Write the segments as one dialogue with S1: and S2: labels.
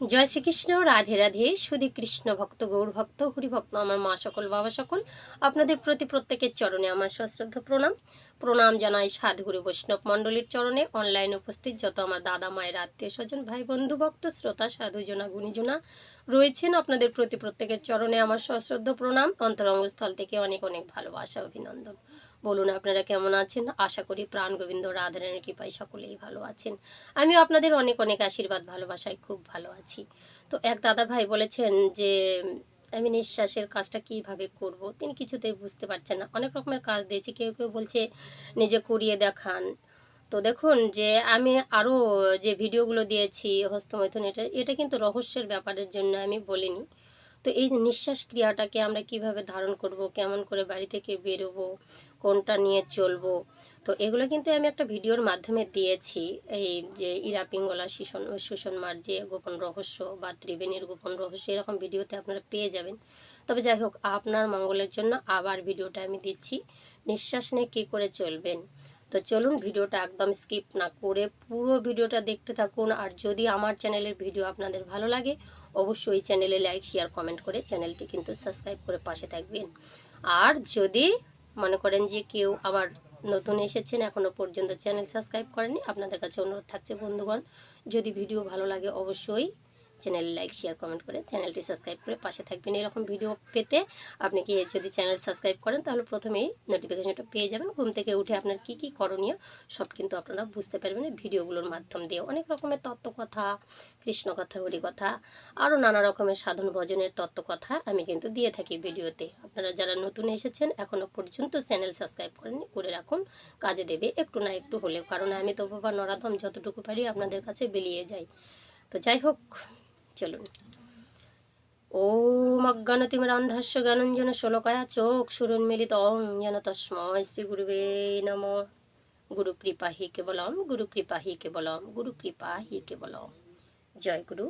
S1: জয় শ্রীকৃষ্ণ, রাধে রাধে, সুধী কৃষ্ণ ভক্ত, গৌর ভক্ত, হরিভক্ত, আমার মা সকল, বাবা সকল, আপনাদের প্রতি প্রত্যেকের চরণে আমার সশ্রদ্ধ প্রণাম। প্রণাম জানাই সাধুগুরু বৈষ্ণব মণ্ডলীর চরণে। অনলাইনে উপস্থিত যত আমার দাদা, মায়ের আত্মীয় স্বজন, ভাই, বন্ধু, ভক্ত, শ্রোতা, সাধুজনা, গুণীজনা রয়েছেন আপনাদের প্রতি প্রত্যেকের চরণে আমার সশ্রদ্ধ প্রণাম। অন্তরঙ্গস্থল থেকে অনেক অনেক ভালোবাসা, অভিনন্দন। বলুন, আপনারা কেমন আছেন? আশা করি প্রাণ গোবিন্দ রাধারানের কৃপায় সকলেই ভালো আছেন। আমিও আপনাদের অনেক অনেক আশীর্বাদ, ভালোবাসায় খুব ভালো আছি। তো এক দাদা ভাই বলেছেন যে আমি নিঃশ্বাসের কাজটা কীভাবে করব? তিনি কিছুতেই বুঝতে পারছেন না। অনেক রকমের কাজ দিয়েছি। কেউ কেউ বলছে, নিজে করিয়ে দেখান। তো দেখুন যে, আমি আরও যে ভিডিওগুলো দিয়েছি, হস্তমৈথুন, এটা এটা কিন্তু রহস্যের ব্যাপারের জন্য আমি বলিনি। তো এই নিঃশ্বাস ক্রিয়াটাকে আমরা কীভাবে ধারণ করব, কেমন করে বাড়ি থেকে বেরোবো, কোনটা নিয়ে চলবো তো এগুলো কিন্তু আমি একটা ভিডিওর মাধ্যমে দিয়েছি, এই যে ইরা পিঙ্গলা শিশন সুষন্মার যে গোপন রহস্য বা ত্রিবেণীর গোপন রহস্য, এরকম ভিডিওতে আপনারা পেয়ে যাবেন। তবে যাই হোক, আপনার মঙ্গলের জন্য আবার ভিডিওটা আমি দিচ্ছি। নিঃশ্বাস নিয়ে কী করে চলবেন? তো চলুন ভিডিওটা একদম স্কিপ না করে পুরো ভিডিওটা দেখতে থাকুন। আর যদি আমার চ্যানেলের ভিডিও আপনাদের ভালো লাগে, অবশ্যই চ্যানেলে লাইক, শেয়ার, কমেন্ট করে চ্যানেলটি কিন্তু সাবস্ক্রাইব করে পাশে থাকবেন। আর যদি মনে করেন যে কেউ আবার নতুন এসেছেন এখনও পর্যন্ত চ্যানেল সাবস্ক্রাইব করেনি আপনাদের কাছে অনুরোধ থাকছে বন্ধুগণ, যদি ভিডিও ভালো লাগে অবশ্যই চ্যানেল লাইক শেয়ার কমেন্ট করে চ্যানেলটি সাবস্ক্রাইব করে পাশে থাকবেন। এরকম ভিডিও পেতে আপনি কি যদি চ্যানেল সাবস্ক্রাইব করেন, তাহলে প্রথমেই নোটিফিকেশনটা পেয়ে যাবেন। ঘুম থেকে উঠে আপনার কি কি করণীয়, সব কিন্তু আপনারা বুঝতে পারবেন ভিডিওগুলোর মাধ্যম দিয়ে। অনেক রকমের তত্ত্বকথা, কৃষ্ণ কথা, হরি কথা আরও নানা রকমের সাধন ভজনের তত্ত্বকথা আমি কিন্তু দিয়ে থাকি ভিডিওতে আপনারা যারা নতুন এসেছেন এখনও পর্যন্ত চ্যানেল সাবস্ক্রাইব করেননি, করে রাখুন। কাজে দেবে একটু না একটু হলেও, কারণ আমি তো বাবা নরাধম যতটুকু পারি আপনাদের কাছে বেরিয়ে যাই। তো যাই হোক চলুন। ওম অজ্ঞানতিমিরান্ধাস্য জ্ঞানঞ্জন শোলকায়া চোখ সুরুন্মিলিত অং যেন তস্ময় শ্রী গুরুবে নম। গুরু কৃপা হি কেবলম, গুরু কৃপা হি কেবলম, গুরু কৃপা হি কেবলম। জয় গুরু।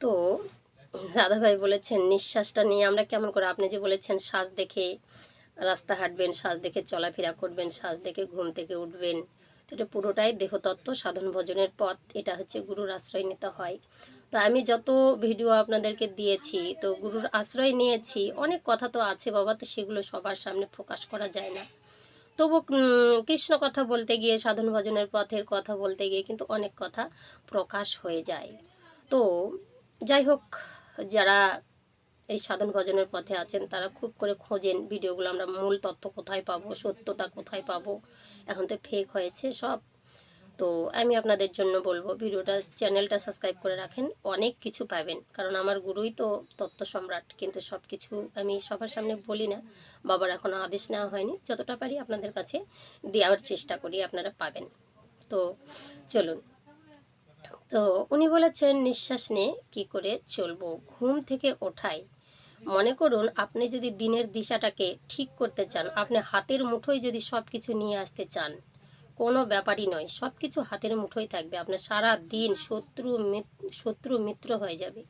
S1: তো, দাদাভাই বলেছেন, নিঃশ্বাসটা নিয়ে আমরা কেমন করে, আপনি যে বলেছেন, শ্বাস দেখে রাস্তা হাঁটবেন, শ্বাস দেখে চলাফেরা করবেন, শ্বাস দেখে ঘুম থেকে উঠবেন তো এটা পুরোটাই দেহতত্ত্ব, সাধন ভজনের পথ, এটা হচ্ছে গুরুর আশ্রয় নিতে হয়। তো আমি যত ভিডিও আপনাদেরকে দিয়েছি, তো গুরুর আশ্রয় নিয়েছি, অনেক কথা তো আছে বাবা, তো সেগুলো সবার সামনে প্রকাশ করা যায় না। তবু কৃষ্ণ কথা বলতে গিয়ে, সাধন ভজনের পথের কথা বলতে গিয়ে কিন্তু অনেক কথা প্রকাশ হয়ে যায়। তো যাই হোক, যারা এই সাধন ভজনের পথে আছেন, তারা খুব করে খোঁজেন ভিডিওগুলো, আমরা মূল তথ্য কোথায় পাবো, সত্যতা কোথায় পাবো। এখন তো ফেক হয়েছে সব। তো আমি আপনাদের জন্য বলব, ভিডিওটা চ্যানেলটা সাবস্ক্রাইব করে রাখেন, অনেক কিছু পাবেন। কারণ আমার গুরুই তো তত্ত্ব সম্রাট, কিন্তু সব কিছু আমি সবার সামনে বলি না। বাবার এখনও আদেশ নেওয়া হয়নি। যতটা পারি আপনাদের কাছে দেওয়ার চেষ্টা করি, আপনারা পাবেন। তো চলুন। তো উনি বলেছেন, নিঃশ্বাস নিয়ে কী করে চলবো? ঘুম থেকে ওঠাই মনে করুন, আপনি যদি দিনের দিশাটাকে ঠিক করতে চান, আপনি হাতের মুঠোয় যদি সব কিছু নিয়ে আসতে চান, কোনো ব্যাপারই নয়। সব কিছু হাতের মুঠোয় থাকবে। আপনার সারা দিন শত্রু শত্রু মিত্র হয়ে যাবে।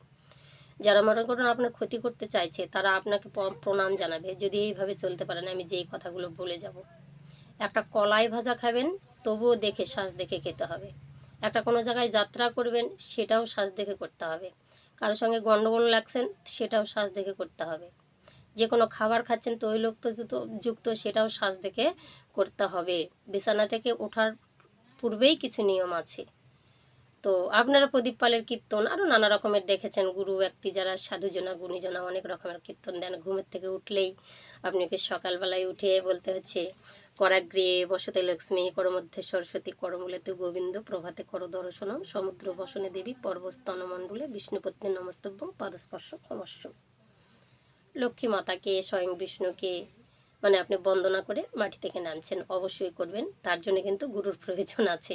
S1: যারা মনে করুন আপনার ক্ষতি করতে চাইছে, তারা আপনাকে প্রণাম জানাবে। যদি এইভাবে চলতে পারেন আমি যেই কথাগুলো বলে যাব। একটা কলাই ভাজা খাবেন, তবুও দেখে শ্বাস দেখে খেতে হবে। একটা কোনো জায়গায় যাত্রা করবেন, সেটাও শ্বাস দেখে করতে হবে। কারোর সঙ্গে গণ্ডগোল লাগছেন, সেটাও শ্বাস দেখে করতে হবে। যে কোনো খাবার খাচ্ছেন, তৈলক্ত যুক্ত, সেটাও শ্বাস দেখে করতে হবে। বিছানা থেকে ওঠার পূর্বেই কিছু নিয়ম আছে। তো আপনারা প্রদীপ পালের কীর্তন আরও নানা রকমের দেখেছেন। গুরু, ব্যক্তি যারা সাধুজনা, গুণীজনা অনেক রকমের কীর্তন দেন। ঘুমের থেকে উঠলেই আপনাকে সকালবেলায় উঠে বলতে হচ্ছে, করাগ্রে বসতে লক্ষ্মী, করমধ্যে সরস্বতী, করমূলেতে গোবিন্দ, প্রভাতে কর দর্শনম সমুদ্র বসনে দেবী, পর্বস্তন মণ্ডলে বিষ্ণুপত্নী নমস্তব্য পাদস্পর্শ অবশ্য। লক্ষ্মী মাতাকে, স্বয়ং বিষ্ণুকে মানে আপনি বন্দনা করে মাটি থেকে নামছেন, অবশ্যই করবেন। তার জন্য কিন্তু গুরুর প্রয়োজন আছে।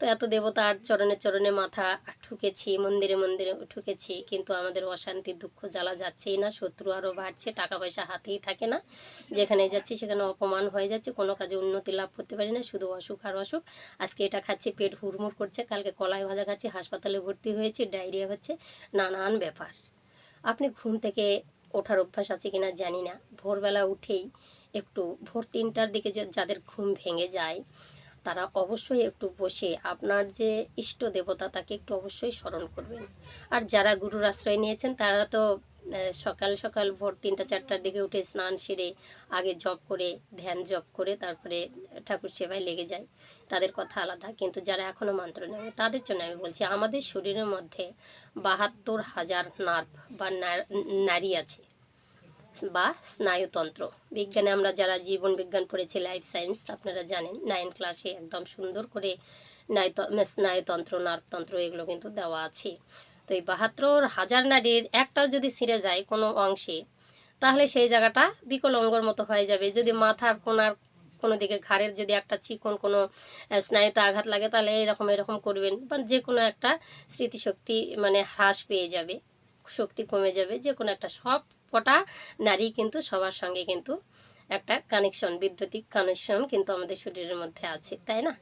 S1: তো এত দেবতার চরণে চরণে মাথা ঠুকেছি, মন্দিরে মন্দিরে ঠুকেছি, কিন্তু আমাদের অশান্তি দুঃখ জ্বালা যাচ্ছেই না, শত্রু আরও বাড়ছে টাকা পয়সা হাতেই থাকে না। যেখানে যাচ্ছি সেখানে অপমান হয়ে যাচ্ছে, কোনো কাজে উন্নতি লাভ করতে পারি না, শুধু অসুখ আর অসুখ। আজকে এটা খাচ্ছি, পেট হুড়মুড় করছে, কালকে কলাই ভাজা খাচ্ছি, হাসপাতালে ভর্তি হয়েছি, ডায়রিয়া হচ্ছে, নানান ব্যাপার। আপনি ঘুম থেকে ওঠার অভ্যাস আছে কিনা জানি না। ভোরবেলা উঠেই একটু ভোর তিনটার দিকে যাদের ঘুম ভেঙে যায়, তারা অবশ্যই একটু বসে আপনার যে ইষ্ট দেবতা তাকে একটু অবশ্যই স্মরণ করবেন। আর যারা গুরুর আশ্রয় নিয়েছেন, তারা তো সকাল সকাল ভোর তিনটা চারটার দিকে উঠে স্নান সেরে, আগে জপ করে, ধ্যান জপ করে, তারপরে ঠাকুর সেবায় লেগে যায়। তাদের কথা আলাদা। কিন্তু যারা এখনও মন্ত্র নেবে তাদের জন্য আমি বলছি, আমাদের শরীরের মধ্যে বাহাত্তর হাজার নার্ভ বা নারী আছে। বা স্নায়ুতন্ত্র। বিজ্ঞানে আমরা যারা জীবন বিজ্ঞান পড়েছি লাইফ সায়েন্স আপনারা জানেন নাইন ক্লাসে একদম সুন্দর করে স্নায়ুত- স্নায়ুতন্ত্র নার্ভতন্ত্র এগুলো কিন্তু দেওয়া আছে। তো এই বাহাত্তর হাজার নারীর একটাও যদি ছিঁড়ে যায় কোনো অংশে, তাহলে সেই জায়গাটা বিকলঙ্গর মতো হয়ে যাবে। যদি মাথার কোনার কোনো দিকে ঘাড়ের যদি একটা চিকন কোনো স্নায়ুতে আঘাত লাগে, তাহলে এরকম এরকম করবেন বা যে কোনো একটা স্মৃতিশক্তি মানে হ্রাস পেয়ে যাবে, শক্তি কমে যাবে যে কোনো একটা সব কটা নারী কিন্তু সবার সঙ্গে কিন্তু একটা কানেকশন বিদ্যুতিক কানেকশন কিন্তু আমাদের শরীরের মধ্যে আছে, তাই না?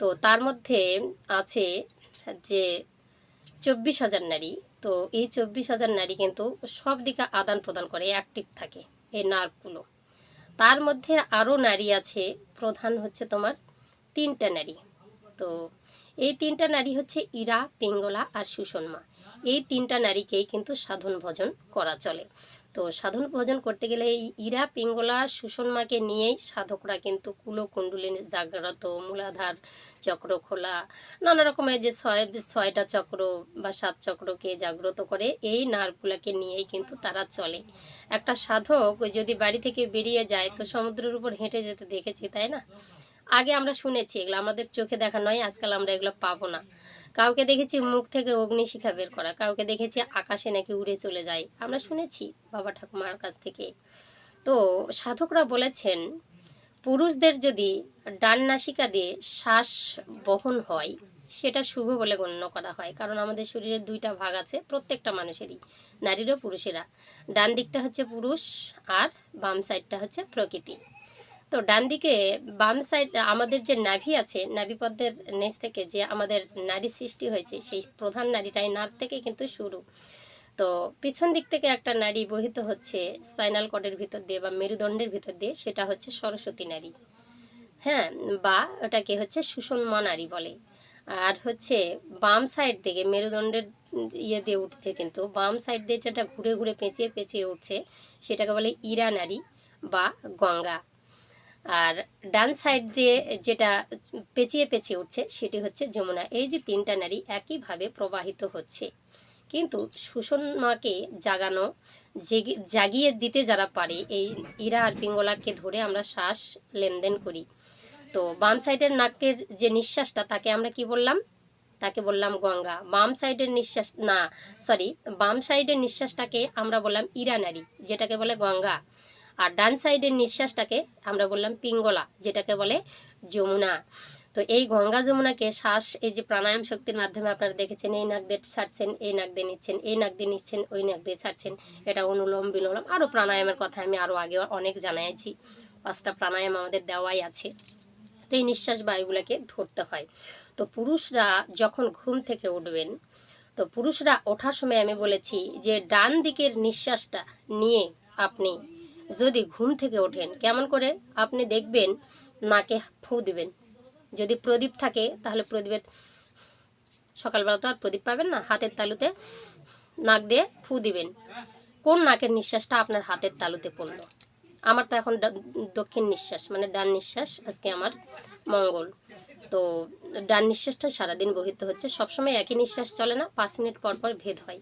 S1: তো তার মধ্যে আছে যে চব্বিশ হাজার নারী, তো এই চব্বিশ হাজার নারী কিন্তু সব দিকে আদান প্রদান করে অ্যাক্টিভ থাকে এই নার্ভগুলো তার মধ্যে আরও নারী আছে, প্রধান হচ্ছে তোমার তিনটা নারী। তো এই তিনটা নারী হচ্ছে ইরা পিঙ্গলা আর সুষমা। এই তিনটা নারীকেই কিন্তু সাধন ভজন করা চলে। তো সাধন ভজন করতে গেলে এই ইরা, পিঙ্গলা সুষমাকে নিয়েই সাধকরা কিন্তু কুলকুণ্ডলিনী জাগ্রত, মূলাধার চক্র খোলা, নানা রকমের যে ছয়, ছয়টা চক্র বা সাত চক্রকে জাগ্রত করে এই নার্ভগুলোকে নিয়েই কিন্তু তারা চলে। একটা সাধক যদি বাড়ি থেকে বেরিয়ে যায়, তো সমুদ্রের উপর হেঁটে যেতে দেখেছি, তাই না? আগে আমরা শুনেছি, এগুলো আমাদের চোখে দেখা নয়, আজকাল আমরা এগুলো পাবো না। কাউকে দেখেছি মুখ থেকে অগ্নিশিখা বের করা, কাউকে দেখেছি আকাশে নাকি উড়ে চলে যায়। আমরা শুনেছি বাবা ঠাকুমার কাছ থেকে। তো সাধকরা বলেছেন, পুরুষদের যদি ডান নাসিকা দিয়ে শ্বাস বহন হয়, সেটা শুভ বলে গণ্য করা হয়। কারণ আমাদের শরীরের দুইটা ভাগ আছে, প্রত্যেকটা মানুষেরই, নারীরও পুরুষেরা। ডান দিকটা হচ্ছে পুরুষ আর বাম সাইডটা হচ্ছে প্রকৃতি। তো ডান দিকে বাম সাইড আমাদের যে নাভি আছে নাভিপদ্মের নেচ থেকে যে আমাদের নারী সৃষ্টি হয়েছে, সেই প্রধান নারীটাই নার থেকে কিন্তু শুরু। তো পিছন দিক থেকে একটা নারী বহিত হচ্ছে স্পাইনাল কর্ডের ভিতর দিয়ে বা মেরুদণ্ডের ভিতর দিয়ে, সেটা হচ্ছে সরস্বতী নারী। হ্যাঁ বা ওটাকে হচ্ছে সুষমা নারী বলে। আর হচ্ছে বাম সাইড থেকে মেরুদণ্ডের ইয়ে দিয়ে উঠছে কিন্তু, বাম সাইড দিয়ে যেটা ঘুরে ঘুরে পেঁচিয়ে পেঁচিয়ে উঠছে, সেটাকে বলে ইরা নারী বা গঙ্গা। আর ডান সাইড দিয়ে যেটা পেঁচিয়ে পেঁচিয়ে উঠছে সেটি হচ্ছে যমুনা। এই যে তিনটা নারী একইভাবে প্রবাহিত হচ্ছে। কিন্তু সুষমাকে জাগানো, জেগে- জাগিয়ে দিতে যারা পারে, এই ইরা আর পিঙ্গলাকে ধরে আমরা শ্বাস লেনদেন করি। তো বাম সাইডের নাকের যে নিঃশ্বাসটা, তাকে আমরা কি বললাম? তাকে বললাম গঙ্গা। বাম সাইডের নিঃশ্বাস, না সরি বাম সাইডের নিঃশ্বাসটাকে আমরা বললাম ইরা নারী, যেটাকে বলে গঙ্গা। আর ডান সাইডের নিঃশ্বাসটাকে আমরা বললাম পিঙ্গলা, যেটাকে বলে যমুনা। তো এই গঙ্গা যমুনাকে শ্বাস, এই যে প্রাণায়াম শক্তির মাধ্যমে আপনারা দেখেছেন, এই নাক দিয়ে ছাড়ছেন, এই নাক দিয়ে নিচ্ছেন, এই নাক দিয়ে নিচ্ছেন, ওই নাক দিয়ে ছাড়ছেন, এটা অনুলোম বিলোম। আরও প্রাণায়ামের কথা আমি আরও আগে অনেক জানাইছি, পাঁচটা প্রাণায়াম আমাদের দেওয়াই আছে। তো এই নিঃশ্বাস বায়ুগুলোকে ধরতে হয়। তো পুরুষরা যখন ঘুম থেকে উঠবেন, তো পুরুষরা ওঠার সময় আমি বলেছি যে ডান দিকের নিঃশ্বাসটা নিয়ে আপনি যদি ঘুম থেকে ওঠেন, কেমন করে? আপনি দেখবেন নাকে ফু দিবেন। যদি প্রদীপ থাকে, তাহলে প্রদীপের সকালবেলা তো আর প্রদীপ পাবেন না, হাতের তালুতে নাক দিয়ে ফু দিবেন। কোন নাকের নিঃশ্বাসটা আপনার হাতের তালুতে পড়ল? আমার তো এখন দক্ষিণ নিঃশ্বাস মানে ডান নিঃশ্বাস, আজকে আমার মঙ্গল। তো ডান নিঃশ্বাসটা সারাদিন বহিত হচ্ছে। সবসময় একই নিঃশ্বাস চলে না, পাঁচ মিনিট পর পর ভেদ হয়।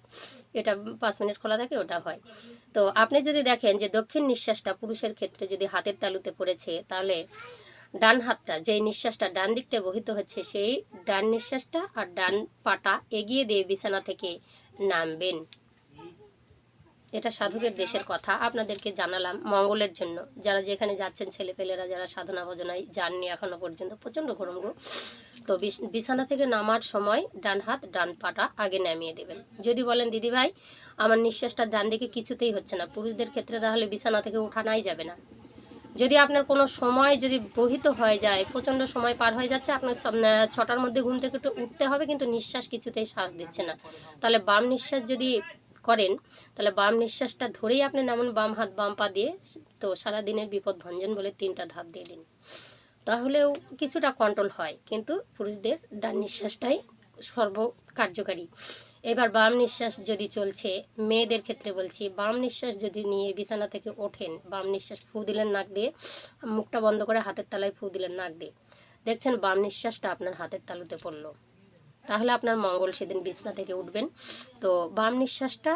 S1: এটা পাঁচ মিনিট খোলা থাকে, ওটা হয়। তো আপনি যদি দেখেন যে দক্ষিণ নিঃশ্বাসটা পুরুষের ক্ষেত্রে যদি হাতের তালুতে পড়েছে, তাহলে ডান হাতটা, যেই নিঃশ্বাসটা ডান দিক থেকে বহিত হচ্ছে, সেই ডান নিঃশ্বাসটা আর ডান পাটা এগিয়ে দিয়ে বিছানা থেকে নামবেন। এটা সাধকের দেশের কথা। আপনাদেরকে জানালাম মঙ্গলের জন্য। যারা যেখানে যাচ্ছেন ছেলেপেলেরা, যারা সাধনা ভজনায় যাননি এখনও পর্যন্ত, প্রচণ্ড গরম গো। তো বিছ- বিছানা থেকে নামার সময় ডান হাত, ডান পাটা আগে নামিয়ে দেবেন। যদি বলেন, দিদি ভাই, আমার নিঃশ্বাসটা ডান দিকে কিছুতেই হচ্ছে না। পুরুষদের ক্ষেত্রে তাহলে বিছানা থেকে ওঠানাই যাবে না। যদি আপনার কোনো সময় যদি বহিত হয়ে যায়, প্রচণ্ড সময় পার হয়ে যাচ্ছে, আপনার ছটার মধ্যে ঘুম থেকে একটু উঠতে হবে, কিন্তু নিঃশ্বাস কিছুতেই শ্বাস দিচ্ছে না। তাহলে বাম নিঃশ্বাস যদি করেন, তাহলে বাম নিঃশ্বাসটা ধরেই আপনি নামুন, বাম হাত বাম পা দিয়ে, তো সারা দিনের বিপদ ভঞ্জন বলে তিনটা ধাপ দিয়ে দিন। তাহলেও কিছুটা কন্ট্রোল হয়, কিন্তু পুরুষদের ডান নিঃশ্বাসটাই সর্ব কার্যকারী এবার বাম নিঃশ্বাস যদি চলছে, মেয়েদের ক্ষেত্রে বলছি, বাম নিঃশ্বাস যদি নিয়ে বিছানা থেকে ওঠেন, বাম নিঃশ্বাস ফু দিলেন নাক দিয়ে, মুখটা বন্ধ করে হাতের তালায় ফু দিলেন নাক দিয়ে, দেখছেন বাম নিঃশ্বাসটা আপনার হাতের তালুতে পড়ল। তাহলে আপনার মঙ্গল সেদিন বিছানা থেকে উঠবেন। তো বাম নিঃশ্বাসটা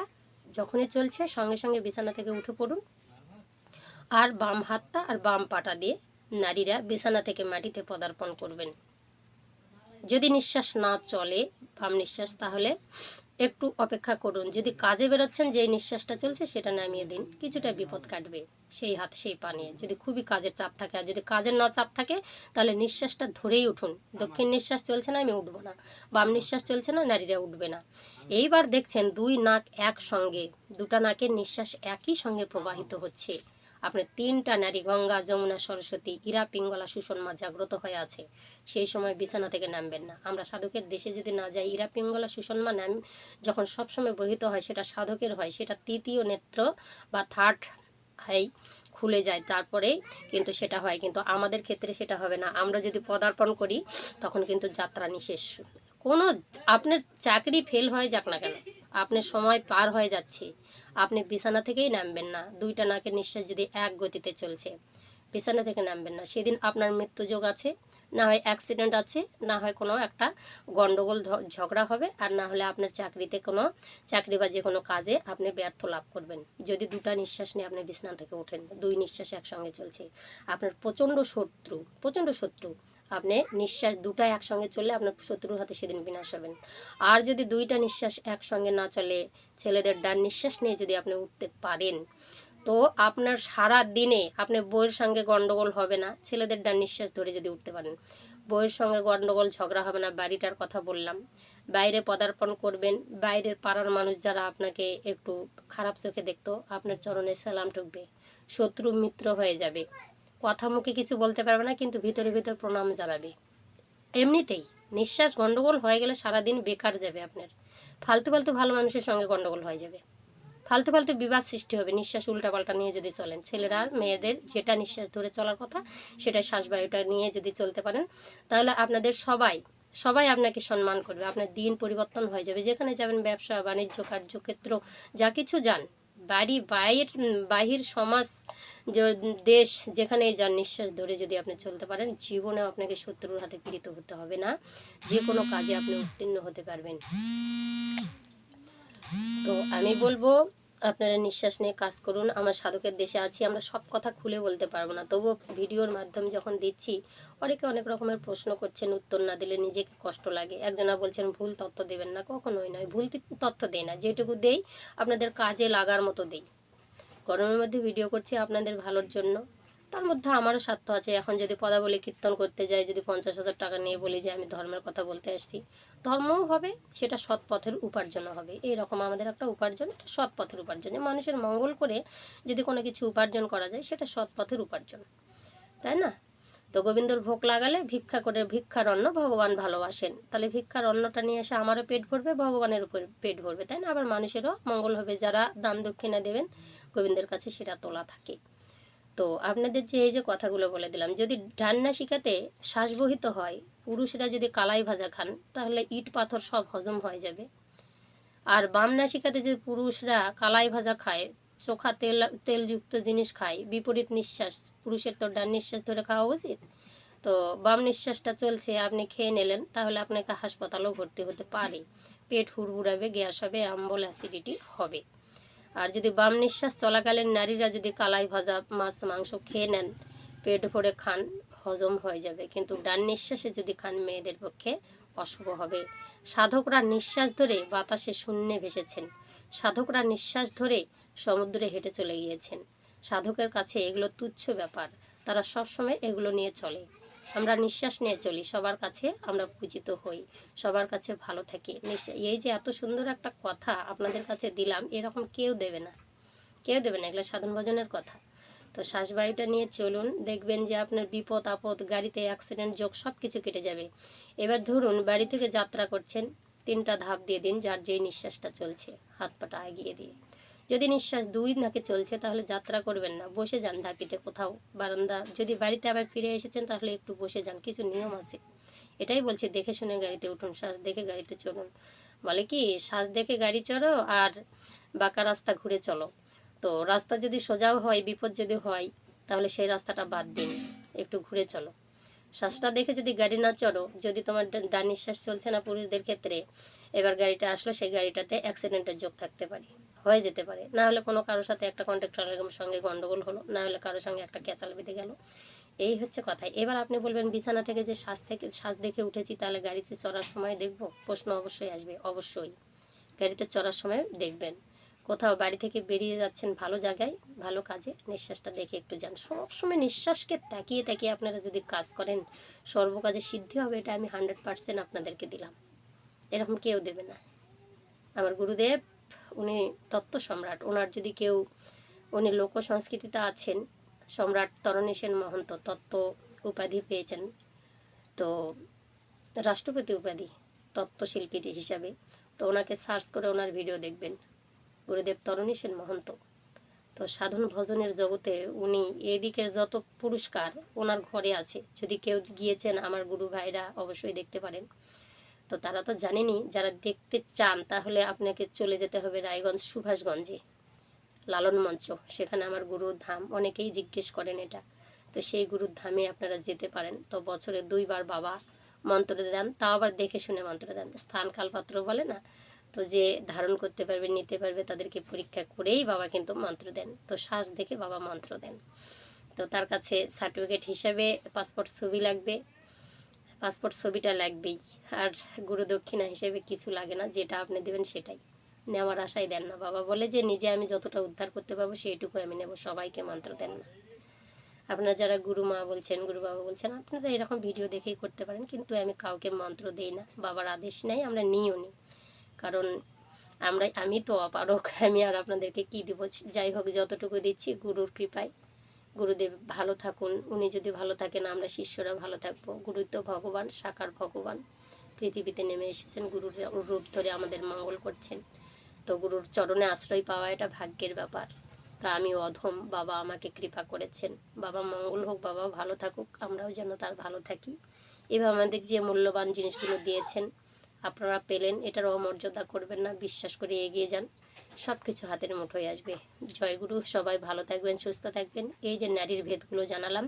S1: যখনই চলছে, সঙ্গে সঙ্গে বিছানা থেকে উঠে পড়ুন। আর বাম হাতটা আর বাম পাটা দিয়ে নারীরা বিছানা থেকে মাটিতে পদার্পণ করবেন। যদি নিঃশ্বাস না চলে, বাম নিঃশ্বাস, তাহলে একটু অপেক্ষা করুন। যদি কাজে বেরোচ্ছেন যেই নিঃশ্বাসটা চলছে সেটা নামিয়ে দিন। কিছুটা বিপদ কাটবে সেই হাত, সেই পা নিয়ে। যদি খুবই কাজের চাপ থাকে আর যদি কাজের না চাপ থাকে, তাহলে নিঃশ্বাসটা ধরেই উঠুন। দক্ষিণ নিঃশ্বাস চলছে না, আমি উঠবো না। বাম নিঃশ্বাস চলছে না, নারীরা উঠবে না। এইবার দেখছেন দুই নাক একসঙ্গে, দুটা নাকের নিঃশ্বাস একই সঙ্গে প্রবাহিত হচ্ছে। আপনার তিনটা নারী গঙ্গা, যমুনা, সরস্বতী ইরা পিঙ্গলা, সুষমা জাগ্রত হয়ে আছে। সেই সময় বিছানা থেকে নামবেন না। আমরা সাধকের দেশে যদি না যাই ইরা পিঙ্গলা, সুষমা নাম যখন সবসময় বহিত হয়, সেটা সাধকের হয়, সেটা তৃতীয় নেত্র বা থার্ড হাই খুলে যায়, তারপরে কিন্তু সেটা হয়। কিন্তু আমাদের ক্ষেত্রে সেটা হবে না। আমরা যদি পদার্পণ করি, তখন কিন্তু যাত্রা নিশেষ কোনো আপনার চাকরি ফেল হয়ে যাক না কেন? আপনার সময় পার হয়ে যাচ্ছে। আপনি বিছানা থেকেই নামবেন না। দুইটা নাকের নিঃশ্বাস যদি এক গতিতে চলছে। বিছানা থেকে নামবেন না। সেদিন আপনার মৃত্যুযোগ আছে, না হয় অ্যাক্সিডেন্ট আছে, না হয় কোনো একটা গণ্ডগোল ঝগড়া হবে, আর না হলে আপনার চাকরিতে কোনো চাকরি বা যে কোনো কাজে আপনি ব্যর্থ লাভ করবেন। যদি দুটা নিঃশ্বাস নিয়ে আপনি বিছানা থেকে ওঠেন, দুই নিঃশ্বাস একসঙ্গে চলছে। আপনার প্রচণ্ড শত্রু প্রচণ্ড শত্রু। আপনি নিঃশ্বাস দুটা একসঙ্গে চললে আপনার শত্রুর হাতে সেদিন বিনাশ হবেন। আর যদি দুইটা নিঃশ্বাস একসঙ্গে না চলে, ছেলেদের ডান নিঃশ্বাস নিয়ে যদি আপনি উঠতে পারেন তো আপনার সারা দিনে আপনার বইয়ের সঙ্গে গন্ডগোল হবে না। ছেলেদের ডান নিঃশ্বাস ধরে যদি উঠতে পারেন। বইয়ের সঙ্গে গন্ডগোল, ঝগড়া হবে না, বাড়িটার কথা বললাম। বাইরে পদার্পণ করবেন, বাইরের পাড়ার মানুষ যারা আপনাকে একটু খারাপ চোখে দেখতো, আপনার চরণে সালাম ঠুকবে, শত্রু মিত্র হয়ে যাবে। কথা মুখে কিছু বলতে পারবে না, কিন্তু ভিতরে ভিতর প্রণাম জানাবে। এমনিতেই নিঃশ্বাস গন্ডগোল হয়ে গেলে সারাদিন বেকার যাবে আপনার। ফালতু ফালতু ভালো মানুষের সঙ্গে গন্ডগোল হয়ে যাবে। ফালতু ফালতু বিবাদ সৃষ্টি হবে, নিঃশ্বাস উল্টাপাল্টা নিয়ে যদি চলেন। ছেলেরা আর মেয়েদের যেটা নিঃশ্বাস ধরে চলার কথা, সেটা শ্বাসবায়ুটা নিয়ে যদি চলতে পারেন, তাহলে আপনাদের সবাই সবাই আপনাকে সম্মান করবে। আপনার দিন পরিবর্তন হয়ে যাবে। যেখানে যাবেন, ব্যবসা, বাণিজ্য, কার্যক্ষেত্র, যা কিছু যান, বাড়ি, বাইর, বাহির সমাজ দেশ যেখানে যান, নিঃশ্বাস ধরে যদি আপনি চলতে পারেন, জীবনেও আপনাকে শত্রুর হাতে পীড়িত হতে হবে না। যে কোনো কাজে আপনি উত্তীর্ণ হতে পারবেন। তো আমি বলব, আপনারা নিঃশ্বাস নিয়ে কাজ করুন। আমার সাধকের দেশে আছি, আমরা সব কথা খুলে বলতে পারব না। তবুও ভিডিওর মাধ্যমে যখন দিচ্ছি, অনেকে অনেক রকমের প্রশ্ন করছেন, উত্তর না দিলে নিজেকে কষ্ট লাগে। একজনা বলছেন, ভুল তথ্য দেবেন না। কখনোই নয়, ভুল তথ্য দেই না। যেটুকু দেই, আপনাদের কাজে লাগার মতো দেই। গরমের মধ্যে ভিডিও করছি আপনাদের ভালোর জন্য। তার মধ্যে আমারও স্বার্থ আছে। এখন যদি পদাবলী কীর্তন করতে যাই, যদি পঞ্চাশ হাজার টাকা নিয়ে বলি যে আমি ধর্মের কথা বলতে আসছি, ধর্মও হবে, সেটা সৎ পথের উপার্জনও হবে। এইরকম আমাদের একটা উপার্জন, এটা সৎ পথের উপার্জন। মানুষের মঙ্গল করে যদি কোনো কিছু উপার্জন করা যায়, সেটা সৎ পথের উপার্জন। তাই না? তো গোবিন্দর ভোগ লাগালে ভিক্ষা করে ভিক্ষার অন্ন ভগবান ভালোবাসেন। তাহলে ভিক্ষার অন্নটা নিয়ে এসে আমারও পেট ভরবে, ভগবানের উপর পেট ভরবে। তাই না? আবার মানুষেরও মঙ্গল হবে। যারা দান দক্ষিণা দেবেন, গোবিন্দের কাছে সেটা তোলা থাকে। তো আপনাদের যে এই যে কথাগুলো বলে দিলাম, যদি ডান্না শিখাতে শ্বাসবহিত হয়, পুরুষরা যদি কালাই ভাজা খান, তাহলে ইট পাথর সব হজম হয়ে যাবে। আর বাম নাসিকাতে যদি পুরুষরা কালাই ভাজা খায়, চোখা তেল, তেলযুক্ত জিনিস খায়, বিপরীত নিঃশ্বাস, পুরুষের তো ডান নিঃশ্বাস ধরে খাওয়া উচিত। তো বাম নিঃশ্বাসটা চলছে, আপনি খেয়ে নিলেন, তাহলে আপনাকে হাসপাতালেও ভর্তি হতে পারে। পেট হুড়হুড়াবে গ্যাস হবে, আম্বল অ্যাসিডিটি হবে। আর যদি বাম নিঃশ্বাস চলাকালীন নারীরা যদি কালাই ভাজা মাছ, মাংস খেয়ে নেন, পেট ভরে খান, হজম হয়ে যাবে। কিন্তু ডান নিঃশ্বাসে যদি খান, মেয়েদের পক্ষে অশুভ হবে। সাধকরা নিঃশ্বাস ধরে বাতাসে শূন্যে ভেসেছেন। সাধকরা নিঃশ্বাস ধরে সমুদ্রে হেঁটে চলে গিয়েছেন। সাধকের কাছে এগুলো তুচ্ছ ব্যাপার। তারা সবসময় এগুলো নিয়ে চলে। আমরা নিঃশ্বাস নিয়ে চলি, সবার কাছে আমরা পূজিত হই, সবার কাছে ভালো থাকি। এই যে এত সুন্দর একটা কথা আপনাদের কাছে দিলাম, এরকম কেউ দেবে না। কেউ দেবে না, এগুলো সাধন ভজনের কথা। তো শ্বাসবায়ুটা নিয়ে চলুন, দেখবেন যে আপনার বিপদ আপদ, গাড়িতে অ্যাক্সিডেন্ট যোগ সব কিছু কেটে যাবে। এবার ধরুন, বাড়ি থেকে যাত্রা করছেন, তিনটা ধাপ দিয়ে দিন, যার যেই নিঃশ্বাসটা চলছে হাত পাটা এগিয়ে দিয়ে। যদি নিঃশ্বাস দুই নাকে চলছে, তাহলে যাত্রা করবেন না। বসে যান ধাপিতে কোথাও, বারান্দা। যদি বাড়িতে আবার ফিরে এসেছেন, তাহলে একটু বসে যান। কিছু নিয়ম আছে। এটাই বলছি, দেখে শুনে গাড়িতে উঠুন, শ্বাস দেখে গাড়িতে চলুন। বলে কি, শ্বাস দেখে গাড়ি চড়ো আর বাঁকা রাস্তা ঘুরে চলো। তো রাস্তা যদি সোজাও হয়, বিপদ যদি হয়, তাহলে সেই রাস্তাটা বাদ দিন। একটু ঘুরে চলো। শ্বাসটা দেখে যদি গাড়ি না চড়ো, যদি তোমার ডান নিঃশ্বাস চলছে না পুরুষদের ক্ষেত্রে, এবার গাড়িটা আসলো, সেই গাড়িটাতে অ্যাক্সিডেন্টের যোগ থাকতে পারে। হয়ে যেতে পারে। না হলে কোনো কারোর সাথে একটা কন্ট্রাক্টরের সঙ্গে গন্ডগোল হলো, না হলে কারোর সঙ্গে একটা ক্যাসাল বেঁধে গেল। এই হচ্ছে কথা। এবার আপনি বলবেন, বিছানা থেকে যে শ্বাস থেকে, শ্বাস দেখে উঠেছি, তাহলে গাড়িতে চড়ার সময় দেখব? প্রশ্ন অবশ্যই আসবে, অবশ্যই। গাড়িতে চড়ার সময় দেখবেন। কোথাও বাড়ি থেকে বেরিয়ে যাচ্ছেন ভালো জায়গায়, ভালো কাজে, নিঃশ্বাসটা দেখে একটু যান। সবসময় নিঃশ্বাসকে তাকিয়ে তাকিয়ে আপনারা যদি কাজ করেন, সর্বকাজে সিদ্ধি হবে, এটা আমি হান্ড্রেড পার্সেন্ট আপনাদেরকে দিলাম। এরকম কেউ দেবে না। আমার গুরুদেব উনি তত্ত্ব সম্রাট। ওনার যদি কেউ, উনি লোক সংস্কৃতিতে আছেন, সম্রাট তরণী সেন মহন্ত তত্ত্ব উপাধি পেয়েছেন। তো রাষ্ট্রপতি উপাধি তত্ত্বশিল্পী হিসাবে। তো ওনাকে সার্চ করে ওনার ভিডিও দেখবেন, গুরুদেব তরণী সেন মহন্ত। তো সাধন ভজনের জগতে উনি এদিকের যত পুরস্কার ওনার ঘরে আছে। যদি কেউ গিয়েছেন, আমার গুরু ভাইরা অবশ্যই দেখতে পারেন। তো তারা তো জানেনি, যারা দেখতে চান তাহলে আপনাকে চলে যেতে হবে রায়গঞ্জ সুভাষগঞ্জে, লালন মঞ্চ। সেখানে আমার গুরুর ধাম, অনেকেই জিজ্ঞেস করেন এটা। তো সেই গুরুর ধামে আপনারা যেতে পারেন। তো বছরে দুইবার বাবা মন্ত্র দেন, তাও আবার দেখে শুনে মন্ত্র দেন। স্থান কালপাত্র বলে না, তো যে ধারণ করতে পারবে, নিতে পারবে, তাদেরকে পরীক্ষা করেই বাবা কিন্তু মন্ত্র দেন। তো শ্বাস দেখে বাবা মন্ত্র দেন। তো তার কাছে সার্টিফিকেট হিসাবে পাসপোর্ট ছবি লাগবে। পাসপোর্ট ছবিটা লাগবেই। আর গুরু দক্ষিণা হিসেবে কিছু লাগে না, যেটা আপনি দেবেন সেটাই। নেওয়ার আশাই দেন না। বাবা বলে যে, নিজে আমি যতটা উদ্ধার করতে পারব সেইটুকু আমি নেব, সবাইকে মন্ত্র দেন না। আপনারা যারা গুরু মা বলছেন, গুরু বাবা বলছেন, আপনারা এরকম ভিডিও দেখেই করতে পারেন, কিন্তু আমি কাউকে মন্ত্র দেই না, বাবার আদেশ নেই, আমরা নিও নি। কারণ আমরা, আমি তো অপারক আমি আর আপনাদেরকে কি দিব? যাই হোক, যতটুকু দিচ্ছি গুরুর কৃপায়। গুরুদেব ভালো থাকুন, উনি যদি ভালো থাকেন, আমরা শিষ্যরা ভালো থাকব। গুরু তো ভগবান, সাকার ভগবান। পৃথিবীতে নেমে এসেছেন, গুরুর রূপ ধরে আমাদের মঙ্গল করছেন। তো গুরুর চরণে আশ্রয় পাওয়া এটা ভাগ্যের ব্যাপার। তা আমি অধম, বাবা আমাকে কৃপা করেছেন। বাবা মঙ্গল হোক, বাবা ভালো থাকুক, আমরাও যেন তার ভালো থাকি। এভাবে আমাদের যে মূল্যবান জিনিসগুলো দিয়েছেন আপনারা পেলেন, এটার অমর্যাদা করবেন না, বিশ্বাস করে এগিয়ে যান। সব কিছু হাতের মুঠোয় আসবে। জয়গুরু, সবাই ভালো থাকবেন, সুস্থ থাকবেন। এই যে নারীর ভেদগুলো জানালাম,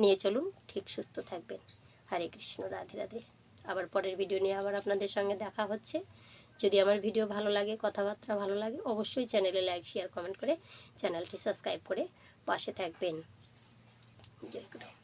S1: নিয়ে চলুন, ঠিক সুস্থ থাকবেন। হরে কৃষ্ণ, রাধে রাধে। আবার পরের ভিডিও নিয়ে আবার আপনাদের সঙ্গে দেখা হচ্ছে। যদি আমার ভিডিও ভালো লাগে, কথাবার্তা ভালো লাগে, অবশ্যই চ্যানেলে লাইক শেয়ার কমেন্ট করে চ্যানেলটি সাবস্ক্রাইব করে পাশে থাকবেন। জয় গুরু